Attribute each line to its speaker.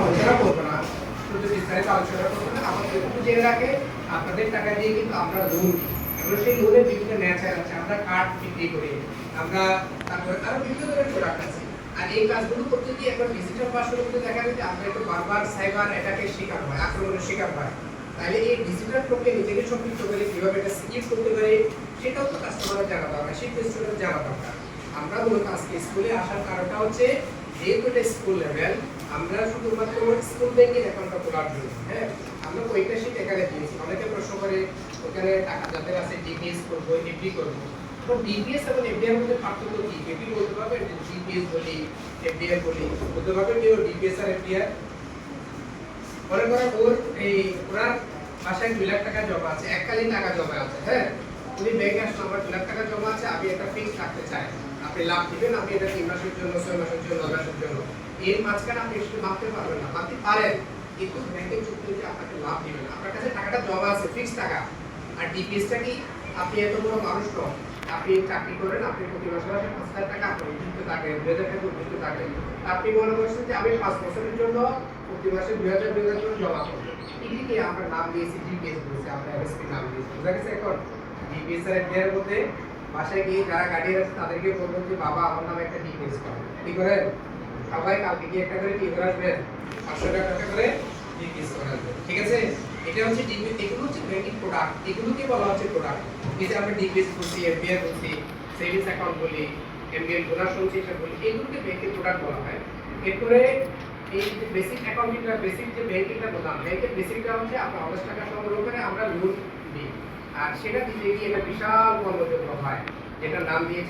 Speaker 1: আলোচনা করব না। শুধু বিস্তারিত আলোচনা করব না আমাদের যেটুকু জেনে রাখে, আপনাদের টাকা দিয়ে কিন্তু আমরা লোন এগুলো সেই লোনের বিভিন্ন ন্যাচার আছে, আমরা কার্ড বিক্রি করি, আমরা তারপরে আরও বিভিন্ন ধরনের প্রোডাক্ট আছে। আর এই কাজগুলো করতে গিয়ে একবার ডিজিটাল পাসওয়ার্ড করতে দেখা যায় যে আমরা একটু বারবার সাইবার অ্যাটাকের শিকার হয়, আক্রমণের শিকার হয়। তাহলে এই ডিজিটাল প্রক্রিয়া নিজেকে সম্পৃক্ত করে কীভাবে এটা সিকিউর করতে পারে, সেটাও তো কাস্টমারের জানা দরকার, সেই স্টুডেন্ট জানা দরকার। আমরা মূলত আজকে স্কুলে আসার কারণটা হচ্ছে যেহেতু এটা স্কুল লেভেল আমরা শুধুমাত্র স্কুল অ্যাকাউন্টটা খোলার জন্য হ্যাঁ? আমরা এখানে দিয়েছি। অনেকে প্রশ্ন করে, ওখানে টাকা যাদের আছে ডিপিএস করব এফডি করব? তো ডিপিএস এবং এফডিআর মধ্যে পার্থক্য কি? এফডি বলতে পারবেন ডিপিএস বলি এফডিআর বলি, বলতে পারবেন যে ডিপিএস আর এফডিআর মনে ওর এই, ওনার বাসায় দুই লাখ টাকা জমা আছে, এককালীন টাকা জমা আছে হ্যাঁ? উনি ব্যাংকে আসলে আমার দুই লাখ টাকা জমা আছে, আমি একটা ফিক্স রাখতে চাই। আপনি লাভ দিবেন আমি এটা তিন মাসের জন্য, ছয় মাসের জন্য নয় মাসের জন্য এর মাঝখানে আপনি সেটা মাপতে পারবেন না। মাপতে পারেন, কিন্তু ব্যাংকের চুক্তিতে আপনাকে লাভ দিবেন না। আপনার কাছে টাকাটা জমা আছে ফিক্স টাকা। আর ডিপিএসটা কি? আপনি এত বড় মানুষ নন আপনি চাকরি করেন, আপনি প্রতি মাসে মাসে পাঁচ হাজার টাকা আপনি দিতে থাকেন, দুই হাজার টাকা দিতে থাকেন। আপনি মনে করছেন যে আমি পাঁচ বছরের জন্য প্রতি মাসে দুই হাজার দুই হাজার করে জমা করব। এদিকে আমরা নাম দিয়েছি ডিপিএস বলেছি, আমরা এমএসপি নাম দিয়েছি। বুঝা গেছে এখন? ডিপিএস এর এর মধ্যে বাসায় গিয়ে যারা গাড়ি আছে তাদেরকে বলবেন যে, বাবা, আমার নামে একটা ডিপিএস করেন কি করেন? সবাই কালকে গিয়ে একটা করে কি করে আসবেন পাঁচশো টাকা করে করে আসবেন ঠিক আছে? এটা হচ্ছে ডিপিএস এগুলো হচ্ছে ব্যাংকিং প্রোডাক্ট এগুলোকে বলা হচ্ছে প্রোডাক্ট এই যে আমরা ডিপিএস বলছি এফবিআই বলছি সেভিংস অ্যাকাউন্ট বলি এমবিএল বোনাস সঞ্চয় বলি, এগুলোকে ব্যাংকিং প্রোডাক্ট বলা হয়। এরপরে এই যে বেসিক অ্যাকাউন্টিংটা বেসিক যে ব্যাংকিংটা বললাম ব্যাংকের বেসিকটা হচ্ছে আপনার অনেক টাকা সংগ্রহ করে আমরা লোন দিই। আর সেটা দিতে গিয়ে একটা বিশাল কর্মযোগ্য হয় যেটা নাম দিয়েছি